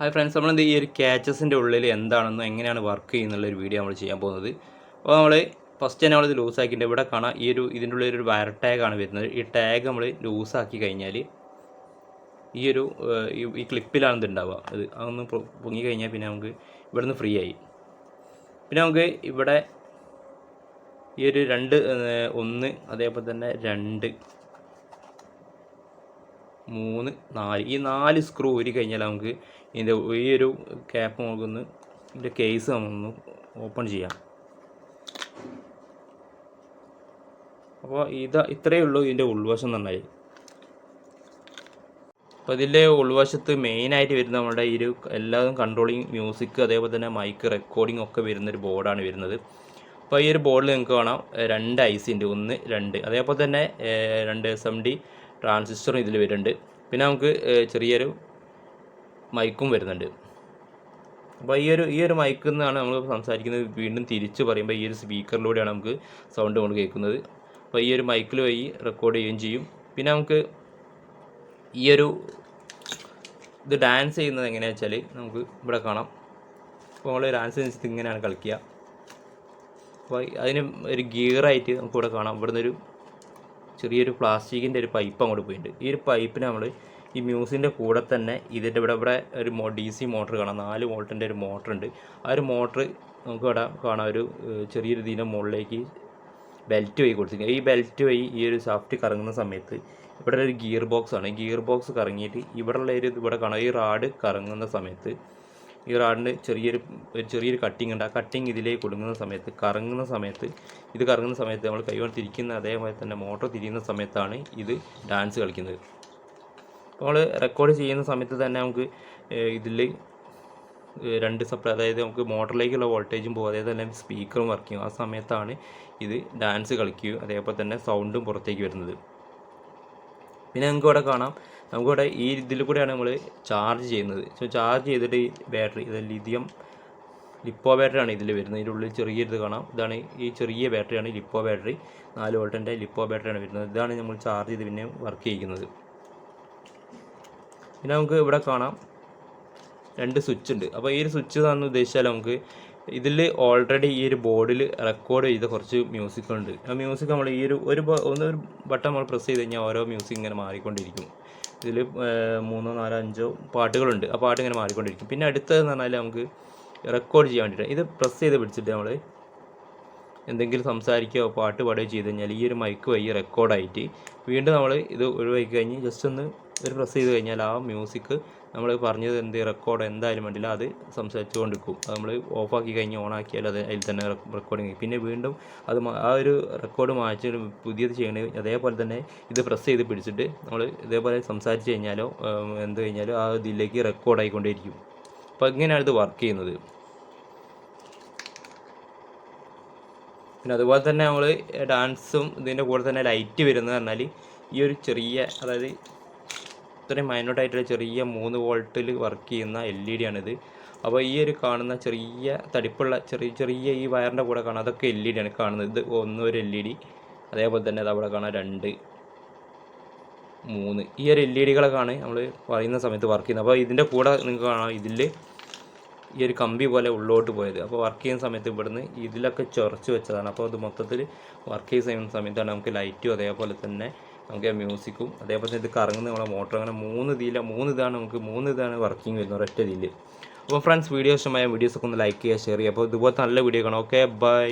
Hi friends നമ്മൾ ഈ ഒരു ക്യാച്ചസിന്റെ ഉള്ളിൽ എന്താണെന്നും എങ്ങനെയാണ് വർക്ക് ചെയ്യുന്നുള്ള ഒരു വീഡിയോ നമ്മൾ ചെയ്യാൻ പോകുന്നത്. അപ്പോൾ നമ്മൾ ഫസ്റ്റ് തന്നെ നമ്മളിത് ലൂസാക്കിയിട്ട് ഇവിടെ കാണാം ഈ ഒരു ഇതിന്റെ ഉള്ളിൽ ഒരു വയർ ടാഗാണ് വരുന്നത്. ഈ ടാഗ് നമ്മൾ ലൂസാക്കി കഴിഞ്ഞാൽ ഈ ഒരു ഈ- ഈ ക്ലിപ്പിലാണ് ഇതുണ്ടാവുക അത് അതൊന്ന് പൊങ്ങി കഴിഞ്ഞാൽ പിന്നെ നമുക്ക് ഇവിടുന്ന് ഫ്രീ ആയി. പിന്നെ നമുക്ക് ഇവിടെ ഈ ഒരു രണ്ട് ഒന്ന് അതേപോലെ തന്നെ രണ്ട് മൂന്ന് നാല്. ഈ നാല് സ്ക്രൂ ഊരി കഴിഞ്ഞാൽ നമുക്ക് ഇതിന്റെ ഈ ഒരു ക്യാപ്പ് നമുക്കൊന്ന് ഇതിന്റെ കേസ് നമുക്കൊന്ന് ഓപ്പൺ ചെയ്യാം. അപ്പോൾ ഇത് ഇത്രയേ ഉള്ളൂ ഇതിന്റെ ഉൾവശം പറഞ്ഞാൽ അപ്പോൾ ഇതിന്റെ ഉൾവശത്ത് മെയിനായിട്ട് വരുന്ന നമ്മുടെ ഈ ഒരു എല്ലാതും കൺട്രോളിങ് മ്യൂസിക് അതേപോലെ തന്നെ മൈക്ക് റെക്കോർഡിംഗ് ഒക്കെ വരുന്നൊരു ബോർഡാണ് വരുന്നത്. അപ്പോൾ ഈ ഒരു ബോർഡിൽ നിങ്ങൾക്ക് കാണാം രണ്ട് ഐ സി ഉണ്ട് ഒന്ന് രണ്ട്. അതേപോലെ തന്നെ രണ്ട് എസ് എം ഡി ട്രാൻസിസ്റ്ററും ഇതിൽ വരുന്നുണ്ട്. പിന്നെ നമുക്ക് ചെറിയൊരു മൈക്കും വരുന്നുണ്ട്. അപ്പോൾ ഈ ഒരു ഈ ഒരു മൈക്കിൽ നിന്നാണ് നമ്മൾ സംസാരിക്കുന്നത്. വീണ്ടും തിരിച്ച് പറയുമ്പോൾ ഈ ഒരു സ്പീക്കറിലൂടെയാണ് നമുക്ക് സൗണ്ട് കൊണ്ട് കേൾക്കുന്നത്. അപ്പോൾ ഈ ഒരു മൈക്കിൽ വഴി റെക്കോർഡ് ചെയ്യുകയും ചെയ്യും. പിന്നെ നമുക്ക് ഈ ഒരു ഇത് ഡാൻസ് ചെയ്യുന്നത് എങ്ങനെയാണെന്ന് വെച്ചാൽ നമുക്ക് ഇവിടെ കാണാം. അപ്പോൾ നമ്മൾ ഡാൻസ് ഇങ്ങനെയാണ് കളിക്കുക. അപ്പോൾ അതിന് ഒരു ഗിയറായിട്ട് നമുക്ക് ഇവിടെ കാണാം. ഇവിടുന്ന് ഒരു ചെറിയൊരു പ്ലാസ്റ്റിക്കിന്റെ ഒരു പൈപ്പ് അങ്ങോട്ട് പോയിട്ടുണ്ട്. ഈ ഒരു പൈപ്പിന് നമ്മൾ ഈ മ്യൂസിന്റെ കൂടെ തന്നെ ഇതിന്റെ ഇവിടെ ഇവിടെ ഒരു മോ ഡി സി മോട്ടർ കാണാം. നാല് വോൾട്ടിന്റെ ഒരു മോട്ടർ ഉണ്ട്. ആ ഒരു മോട്ടർ നമുക്ക് ഇവിടെ കാണാം. ഒരു ചെറിയ ചെറിയൊരു ഇതിന്റെ മുകളിലേക്ക് ബെൽറ്റ് വഴി കൊടുത്തിരിക്കുക ഈ ബെൽറ്റ് വഴി ഈ ഒരു ഷാഫ്റ്റ് കറങ്ങുന്ന സമയത്ത് ഇവിടെ ഒരു ഗിയർ ബോക്സ് ആണ്. ഗിയർ ബോക്സ് കറങ്ങിയിട്ട് ഇവിടെയുള്ള ഒരു ഇവിടെ കാണാം. ഈ റാഡ് കറങ്ങുന്ന സമയത്ത് ഈ റാഡിന് ചെറിയൊരു ഒരു ചെറിയൊരു കട്ടിങ് ഉണ്ട്. ആ കട്ടിങ് ഇതിലേക്ക് കൊടുക്കുന്ന സമയത്ത് കറങ്ങുന്ന സമയത്ത് ഇത് കറങ്ങുന്ന സമയത്ത് നമ്മൾ കൈകൊണ്ട് തിരിക്കുന്ന അതേപോലെ തന്നെ മോട്ടോർ തിരിയുന്ന സമയത്താണ് ഇത് ഡാൻസ് കളിക്കുന്നത്. നമ്മൾ റെക്കോർഡ് ചെയ്യുന്ന സമയത്ത് തന്നെ നമുക്ക് ഇതിൽ രണ്ട് സപ്ലൈ അതായത് നമുക്ക് മോട്ടറിലേക്കുള്ള വോൾട്ടേജും പോകും അതേപോലെ തന്നെ സ്പീക്കറും വർക്ക് ചെയ്യും. ആ സമയത്താണ് ഇത് ഡാൻസ് കളിക്കുകയും അതേപോലെ തന്നെ സൗണ്ടും പുറത്തേക്ക് വരുന്നത്. പിന്നെ നിങ്ങൾക്ക് ഇവിടെ കാണാം. നമുക്കിവിടെ ഈ ഇതിൽ കൂടെയാണ് നമ്മൾ ചാർജ് ചെയ്യുന്നത്. സോ ചാർജ് ചെയ്തിട്ട് ഈ ബാറ്ററി ഇത് ലിഥിയം ലിപ്പോ ബാറ്ററി ആണ് ഇതിൽ വരുന്നത്. ഇതിന്റെ ഉള്ളിൽ ചെറിയ ഇത് കാണാം. ഇതാണ് ഈ ചെറിയ ബാറ്ററിയാണ് ലിപ്പോ ബാറ്ററി നാല് വോൾട്ടിന്റെ ലിപ്പോ ബാറ്ററിയാണ് വരുന്നത്. ഇതാണ് നമ്മൾ ചാർജ് ചെയ്ത് പിന്നെ വർക്ക് ചെയ്യുന്നത് പിന്നെ നമുക്ക് ഇവിടെ കാണാം. രണ്ട് സ്വിച്ച് ഉണ്ട്. അപ്പോൾ ഈ ഒരു സ്വിച്ച് എന്ന് ഉദ്ദേശിച്ചാൽ നമുക്ക് ഇതിൽ ഓൾറെഡി ഈ ഒരു ബോർഡിൽ റെക്കോർഡ് ചെയ്ത കുറച്ച് മ്യൂസിക് ഉണ്ട്. ആ മ്യൂസിക് നമ്മൾ ഈ ഒരു ഒരു ഒരു ബട്ടൺ നമ്മൾ പ്രസ് ചെയ്ത് കഴിഞ്ഞാൽ ഓരോ മ്യൂസിക് ഇങ്ങനെ മാറിക്കൊണ്ടിരിക്കും. ഇതിൽ മൂന്നോ നാലോ അഞ്ചോ പാട്ടുകളുണ്ട്. ആ പാട്ട് ഇങ്ങനെ മാറിക്കൊണ്ടിരിക്കും. പിന്നെ അടുത്തതെന്ന് പറഞ്ഞാൽ നമുക്ക് റെക്കോർഡ് ചെയ്യാൻ വേണ്ടിയിട്ട് ഇത് പ്രസ് ചെയ്ത് പിടിച്ചിട്ട് നമ്മൾ എന്തെങ്കിലും സംസാരിക്കുകയോ പാട്ട് പാടുകയോ ചെയ്ത് കഴിഞ്ഞാൽ ഈ ഒരു മൈക്ക് വഴി റെക്കോർഡായിട്ട് വീണ്ടും നമ്മൾ ഇത് ഒഴിവാക്കി കഴിഞ്ഞ് ജസ്റ്റ് ഒന്ന് ഒരു പ്രസ് ചെയ്ത് കഴിഞ്ഞാൽ ആ മ്യൂസിക് നമ്മൾ പറഞ്ഞത് എന്ത് റെക്കോർഡ് എന്തായാലും വേണ്ടില്ല അത് സംസാരിച്ചു കൊണ്ടിരിക്കും അത് നമ്മൾ ഓഫാക്കി കഴിഞ്ഞ് ഓണാക്കിയാൽ അത് അതിൽ തന്നെ റെക്കോർഡിങ് പിന്നെ വീണ്ടും അത് ആ ഒരു റെക്കോർഡ് മാറ്റി പുതിയത് ചെയ്യണമെങ്കിൽ അതേപോലെ തന്നെ ഇത് പ്രസ് ചെയ്ത് പിടിച്ചിട്ട് നമ്മൾ ഇതേപോലെ സംസാരിച്ച് കഴിഞ്ഞാലോ എന്ത് കഴിഞ്ഞാലോ ആ ഇതിലേക്ക് റെക്കോർഡ് ആയിക്കൊണ്ടേയിരിക്കും. അപ്പോൾ ഇങ്ങനെയാണ് ഇത് വർക്ക് ചെയ്യുന്നത്. പിന്നെ അതുപോലെ തന്നെ നമ്മൾ ഡാൻസും ഇതിന്റെ കൂടെ തന്നെ ലൈറ്റ് വരുന്നത് പറഞ്ഞാൽ ഈ ഒരു ചെറിയ അതായത് ഇത്രയും മൈനോട്ടായിട്ടുള്ള ചെറിയ മൂന്ന് വോൾട്ടിൽ വർക്ക് ചെയ്യുന്ന എൽ ഇ ഡി ആണിത്. അപ്പോൾ ഈ ഒരു കാണുന്ന ചെറിയ തടിപ്പുള്ള ചെറിയ ചെറിയ ഈ വയറിന്റെ കൂടെ കാണാം അതൊക്കെ എൽ ഇ ഡി ആണ് കാണുന്നത്. ഇത് ഒന്ന് ഒരു എൽ ഇ ഡി അതേപോലെ തന്നെ അത് അവിടെ കാണാം രണ്ട് മൂന്ന്. ഈ ഒരു എൽ ഇ ഡികളൊക്കെയാണ് നമ്മൾ പറയുന്ന സമയത്ത് വർക്ക് ചെയ്യുന്നത് അപ്പോൾ ഇതിന്റെ കൂടെ നിങ്ങൾക്ക് കാണാം ഇതിൽ ഈ ഒരു കമ്പി പോലെ ഉള്ളോട്ട് പോയത്. അപ്പോൾ വർക്ക് ചെയ്യുന്ന സമയത്ത് ഇവിടുന്ന് ഇതിലൊക്കെ ചൊറച്ച് വെച്ചതാണ്. അപ്പോൾ അത് മൊത്തത്തിൽ വർക്ക് ചെയ്യുന്ന സമയത്താണ് നമുക്ക് ലൈറ്റും അതേപോലെ തന്നെ നമുക്ക് മ്യൂസിക്കും അതേപോലെ ഇത് കറങ്ങുന്ന നമ്മളെ മോട്ടർ അങ്ങനെ മൂന്ന് ഇതില മൂന്ന് ഇതാണ് നമുക്ക് മൂന്ന് ഇതാണ് വർക്കിംഗ് വരുന്നത് ഒരൊറ്റ ഇതിൽ അപ്പോൾ ഫ്രണ്ട്സ് വീഡിയോ ഇഷ്ടമായ വീഡിയോസൊക്കെ ഒന്ന് ലൈക്ക് ചെയ്യുക ഷെയർ ചെയ്യുക. അപ്പോൾ ഇതുപോലത്തെ നല്ല വീഡിയോ കാണാം. Okay bye